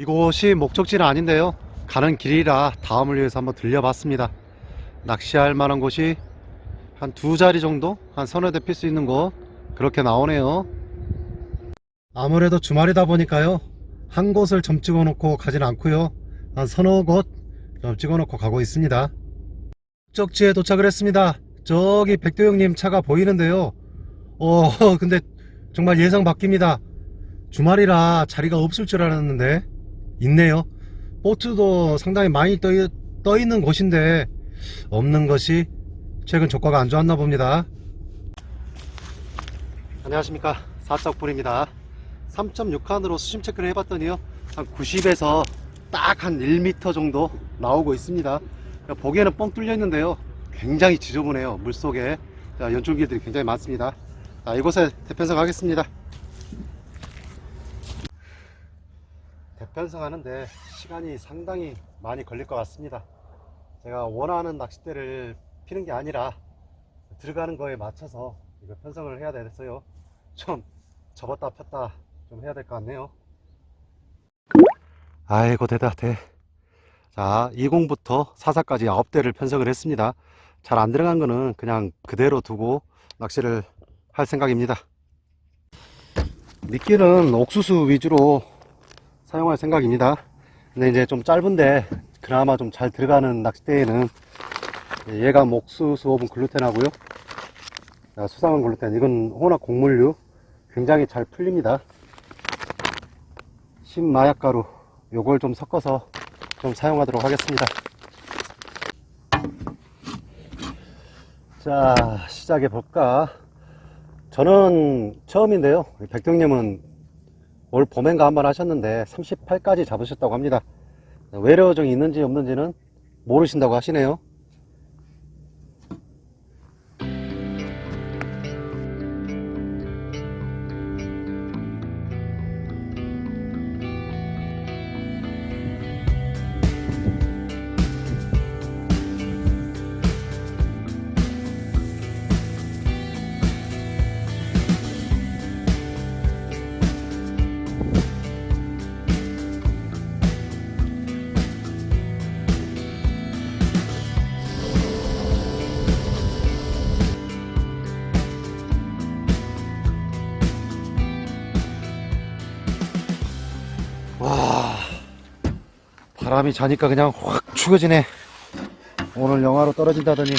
이곳이 목적지는 아닌데요. 가는 길이라 다음을 위해서 한번 들려봤습니다. 낚시할 만한 곳이 한 두 자리 정도? 한 서너 대 필 수 있는 곳? 그렇게 나오네요. 아무래도 주말이다 보니까요. 한 곳을 점 찍어 놓고 가진 않고요. 한 서너 곳 점 찍어 놓고 가고 있습니다. 목적지에 도착을 했습니다. 저기 백도영님 차가 보이는데요. 어, 근데 정말 예상 바뀝니다. 주말이라 자리가 없을 줄 알았는데 있네요. 보트도 상당히 많이 떠, 떠 있는 곳인데 없는 것이 최근 조과가 안 좋았나 봅니다. 안녕하십니까 사적불입니다. 3.6칸으로 수심 체크를 해봤더니요 한 90에서 딱 한 1m 정도 나오고 있습니다. 보기에는 뻥 뚫려 있는데요 굉장히 지저분해요 물속에 자, 연줄기들이 굉장히 많습니다. 자, 이곳에 대편성 하겠습니다. 대편성 하는데 시간이 상당히 많이 걸릴 것 같습니다. 제가 원하는 낚싯대를 피는 게 아니라 들어가는 거에 맞춰서 이거 편성을 해야 돼서요. 좀 접었다 폈다 좀 해야 될 것 같네요. 아이고 대다 대. 자 20부터 44까지 9대를 편성을 했습니다. 잘 안 들어간 거는 그냥 그대로 두고 낚시를 할 생각입니다. 미끼는 옥수수 위주로 사용할 생각입니다. 근데 이제 좀 짧은데 그나마 좀 잘 들어가는 낚싯대에는 얘가 옥수수 오븐 글루텐하고요. 자, 수상한 글루텐 이건 혼합 곡물류 굉장히 잘 풀립니다. 신마약가루 요걸 좀 섞어서 좀 사용하도록 하겠습니다. 자 시작해 볼까 저는 처음인데요 백동님은 올 봄엔가 한 번 하셨는데 38까지 잡으셨다고 합니다. 외래어종이 있는지 없는지는 모르신다고 하시네요 바람이 자니까 그냥 확 추워지네. 오늘 영하로 떨어진다더니.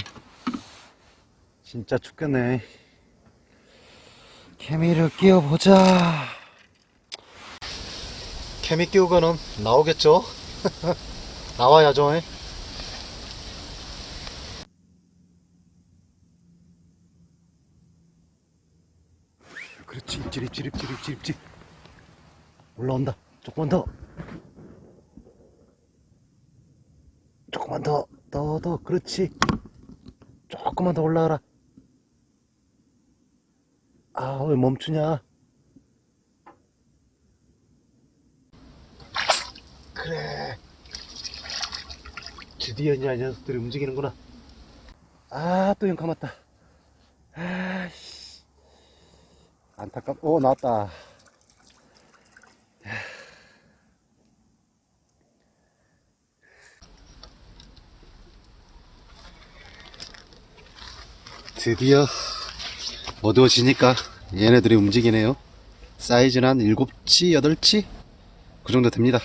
진짜 춥겠네. 케미를 끼워보자. 케미 끼우고는 나오겠죠? 나와야죠 에? 그렇지 입질. 올라온다. 조금만 더 조금만 더 더 더 그렇지. 조금만 더 올라가라. 아 왜 멈추냐? 그래. 드디어 이 녀석들이 움직이는구나. 아또 영 감았다. 아씨. 안타깝 오 나왔다 드디어 어두워지니까 얘네들이 움직이네요. 사이즈는 한 7치, 8치? 그 정도 됩니다.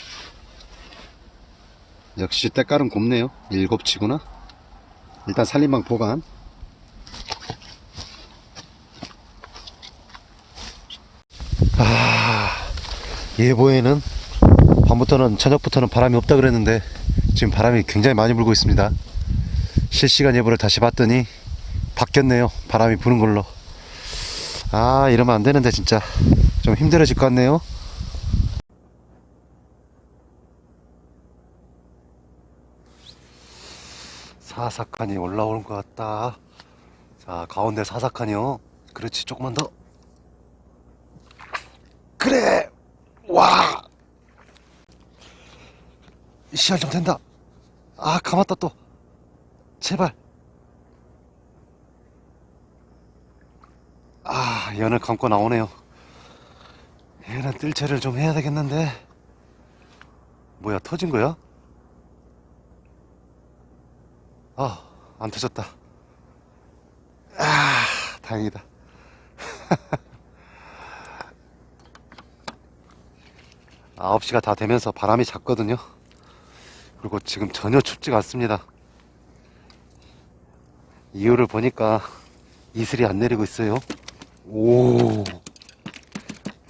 역시 때깔은 곱네요. 7치구나. 일단 살림방 보관. 아, 예보에는 밤부터는, 저녁부터는 바람이 없다 그랬는데 지금 바람이 굉장히 많이 불고 있습니다. 실시간 예보를 다시 봤더니 바뀌었네요. 바람이 부는 걸로. 아, 이러면 안 되는데, 진짜. 좀 힘들어질 것 같네요. 사사칸이 올라오는 것 같다. 자, 가운데 사사칸이요. 그렇지, 조금만 더. 그래! 와! 시간 좀 된다. 아, 감았다 또. 제발. 아, 연을 감고 나오네요. 얘는 뜰채를 좀 해야 되겠는데. 뭐야, 터진 거야? 아, 안 터졌다. 아, 다행이다. 아홉 시가 다 되면서 바람이 잤거든요. 그리고 지금 전혀 춥지가 않습니다. 이유를 보니까 이슬이 안 내리고 있어요. 오,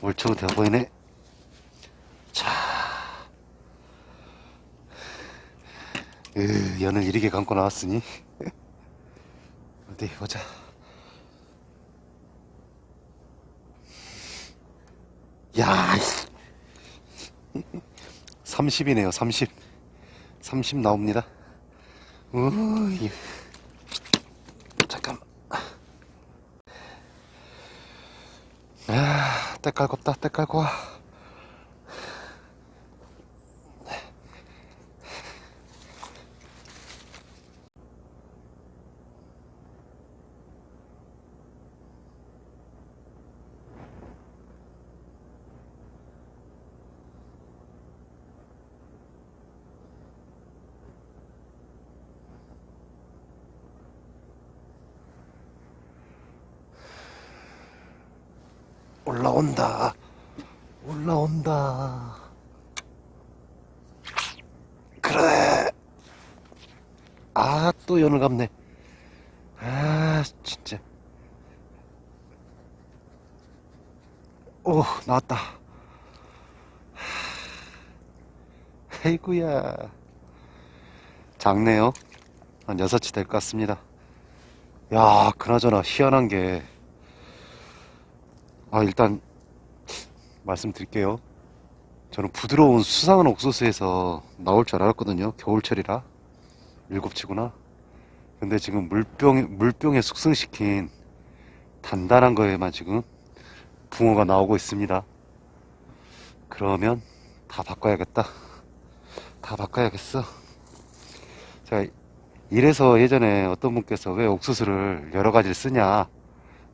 멀쩡 되어 보이네. 자, 으, 연을 이렇게 감고 나왔으니 어디 보자. 야, 30이네요. 30. 30 나옵니다. 우, 이- 잠깐 만. 아, 때 깔고 없다. 때 깔 고 와. 올라온다. 올라온다. 그래. 아, 또 연을 감네. 아, 진짜. 오, 나왔다. 아이구야. 작네요. 한 6치 될 것 같습니다. 야, 그나저나 희한한 게, 아, 일단, 말씀드릴게요. 저는 부드러운 수상한 옥수수에서 나올 줄 알았거든요. 겨울철이라. 일곱치구나. 근데 지금 물병, 물병에 숙성시킨 단단한 거에만 지금 붕어가 나오고 있습니다. 그러면 다 바꿔야겠다. 다 바꿔야겠어. 자, 이래서 예전에 어떤 분께서 왜 옥수수를 여러 가지를 쓰냐.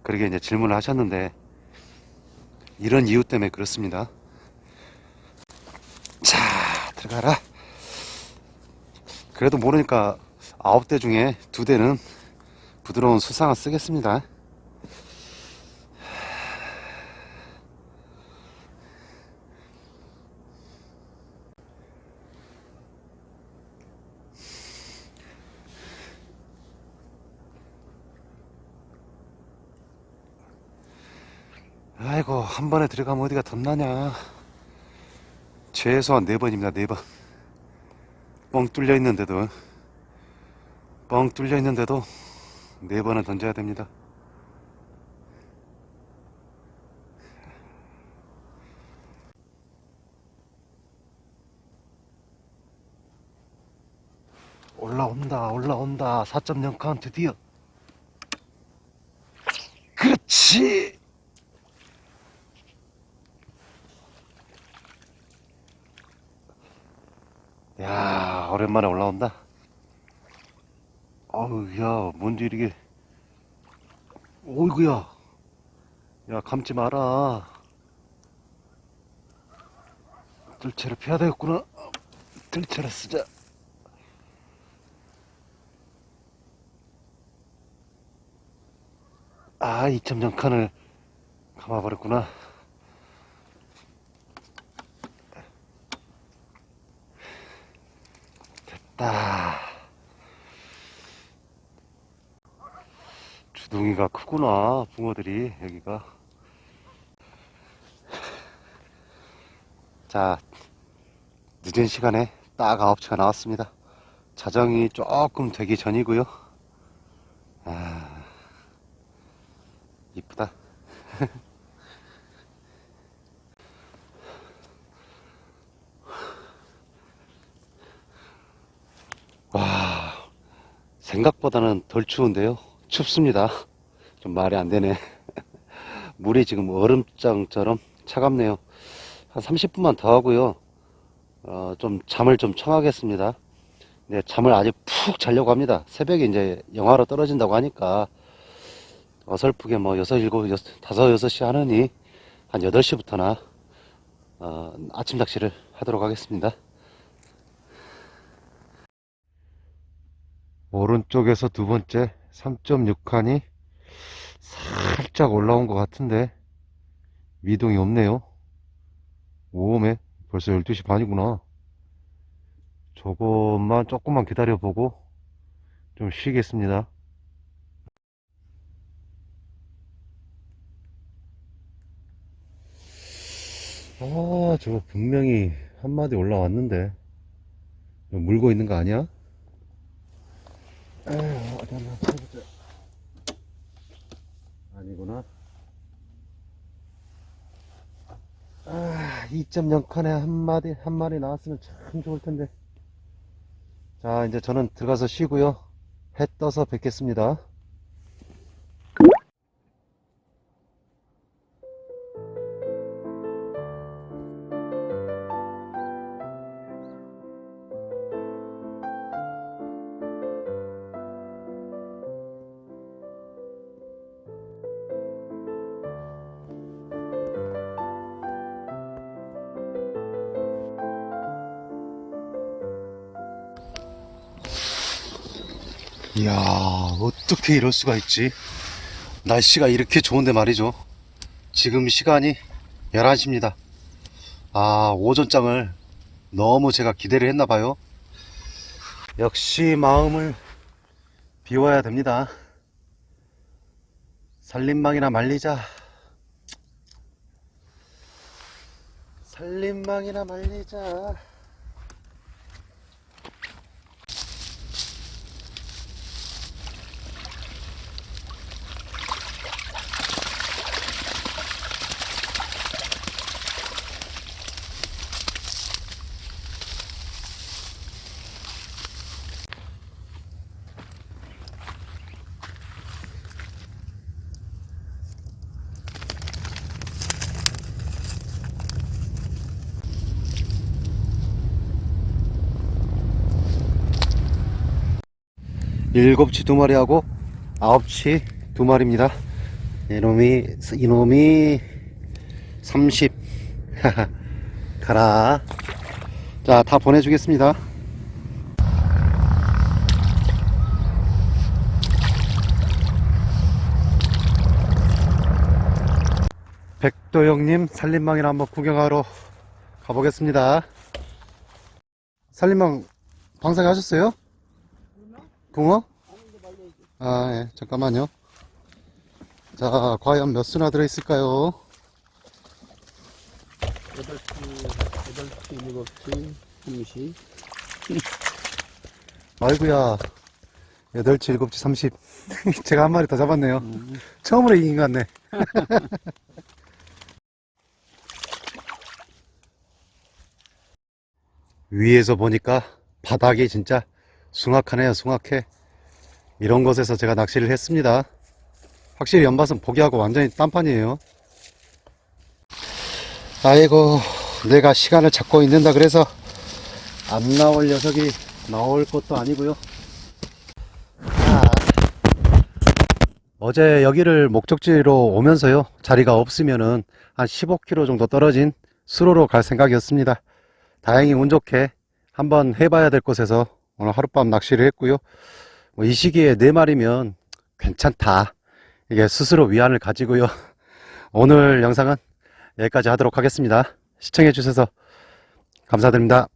그렇게 이제 질문을 하셨는데, 이런 이유 때문에 그렇습니다. 자, 들어가라. 그래도 모르니까 아홉 대 중에 두 대는 부드러운 수상을 쓰겠습니다. 아이고, 한 번에 들어가면 어디가 덧나냐. 최소한 네 번입니다, 네 번. 뻥 뚫려 있는데도, 뻥 뚫려 있는데도 네 번은 던져야 됩니다. 올라온다, 올라온다. 4.0 카운트 드디어. 그렇지! 야, 오랜만에 올라온다. 아우, 야, 뭔지 이렇게. 오이구야. 야, 감지 마라. 뜰채를 펴야 되겠구나. 뜰채를 쓰자. 아, 2.0 칸을 감아버렸구나. 됐다. 주둥이가 크구나, 붕어들이, 여기가. 자, 늦은 시간에 딱 9시가 나왔습니다. 자정이 조금 되기 전이고요. 아, 이쁘다. 와, 생각보다는 덜 추운데요. 춥습니다. 좀 말이 안 되네. 물이 지금 얼음장처럼 차갑네요. 한 30분만 더 하고요. 어, 좀 잠을 좀 청하겠습니다. 네, 잠을 아주 푹 자려고 합니다. 새벽에 이제 영하로 떨어진다고 하니까 어설프게 뭐 6, 7, 6, 5, 6, 6시 하느니 한 8시부터나 어, 아침 낚시를 하도록 하겠습니다. 오른쪽에서 두 번째 3.6칸이 살짝 올라온 것 같은데 미동이 없네요. 오메 벌써 12시 반이구나. 저것만 조금만 기다려 보고 좀 쉬겠습니다. 아, 저거 분명히 한 마디 올라왔는데. 물고 있는 거 아니야? 에휴, 어디 한번 쳐보자. 아니구나. 아, 2.0칸에 한 마디, 한 마리 나왔으면 참 좋을 텐데. 자, 이제 저는 들어가서 쉬고요. 해 떠서 뵙겠습니다. 이야, 어떻게 이럴 수가 있지? 날씨가 이렇게 좋은데 말이죠. 지금 시간이 11시입니다. 아, 오전장을 너무 제가 기대를 했나봐요. 역시 마음을 비워야 됩니다. 살림망이나 말리자. 살림망이나 말리자. 일곱치 두 마리하고 아홉치 두 마리입니다. 이놈이 이놈이 30 가라. 자, 다 보내주겠습니다. 백도영님 살림망이나 한번 구경하러 가보겠습니다. 살림망 방사기 하셨어요? 붕어? 아, 예, 잠깐만요. 자, 과연 몇 수나 들어있을까요? 8시, 8시, 7시, 2시. 아이구야. 8치, 7치, 30. 제가 한 마리 더 잡았네요. 처음으로 이긴 것 같네. 위에서 보니까 바닥이 진짜 숭악하네요, 숭악해. 이런 곳에서 제가 낚시를 했습니다. 확실히 연밭은 포기하고 완전히 딴판이에요. 아이고, 내가 시간을 찾고 있는다 그래서 안 나올 녀석이 나올 것도 아니고요. 아, 어제 여기를 목적지로 오면서요 자리가 없으면은 한 15km 정도 떨어진 수로로 갈 생각이었습니다. 다행히 운 좋게 한번 해봐야 될 곳에서 오늘 하룻밤 낚시를 했고요. 뭐 이 시기에 네 마리면 괜찮다. 이게 스스로 위안을 가지고요. 오늘 영상은 여기까지 하도록 하겠습니다. 시청해 주셔서 감사드립니다.